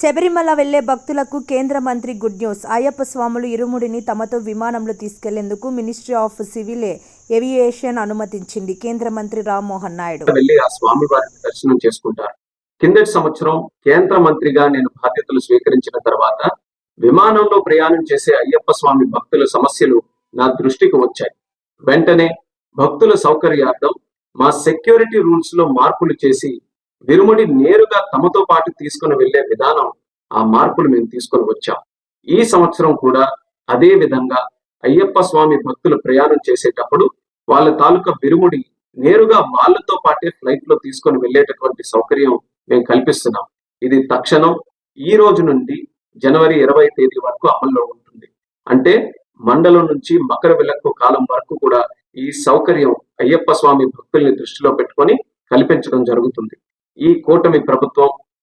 శబరిమల వెళ్ళే భక్తులకు కేంద్ర మంత్రి గుడ్ న్యూస్. అయ్యప్ప స్వాములు ఇరుముడిని తమతో విమానంలో తీసుకెళ్ళేందుకు మినిస్ట్రీ ఆఫ్ సివిల్ ఏవియేషన్ అనుమతించింది. కేంద్ర మంత్రి రామ్మోహన్ నాయుడు. వెళ్ళి ఆ స్వామి వారిని దర్శనం చేసుకుంటారు. కిందటి సంవత్సరం కేంద్ర మంత్రిగా నేను బాధ్యతలు స్వీకరించిన తర్వాత విమానంలో ప్రయాణం చేసే అయ్యప్ప స్వామి భక్తుల సమస్యలు నా దృష్టికి వచ్చాయి. వెంటనే భక్తుల సౌకర్యార్థం మా సెక్యూరిటీ రూల్స్లో మార్పులు చేసి విరుముడి నేరుగా తమతో పాటు తీసుకుని వెళ్ళే విధానం ఆ మార్పులు మేము తీసుకొని వచ్చాం. ఈ సంవత్సరం కూడా అదే విధంగా అయ్యప్ప స్వామి భక్తులు ప్రయాణం చేసేటప్పుడు వాళ్ళ తాలూకా బిరుముడి నేరుగా వాళ్ళతో పాటే ఫ్లైట్లో తీసుకొని వెళ్ళేటటువంటి సౌకర్యం మేము కల్పిస్తున్నాం. ఇది తక్షణం ఈ రోజు నుండి జనవరి ఇరవై తేదీ వరకు అమల్లో ఉంటుంది. అంటే మండలం నుంచి మకర విలక్కు కాలం వరకు కూడా ఈ సౌకర్యం అయ్యప్ప స్వామి భక్తుల్ని దృష్టిలో పెట్టుకొని కల్పించడం జరుగుతుంది. ఈ కూటమి ప్రభుత్వం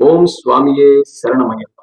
ஓம் சுவாமியே சரணமயம்.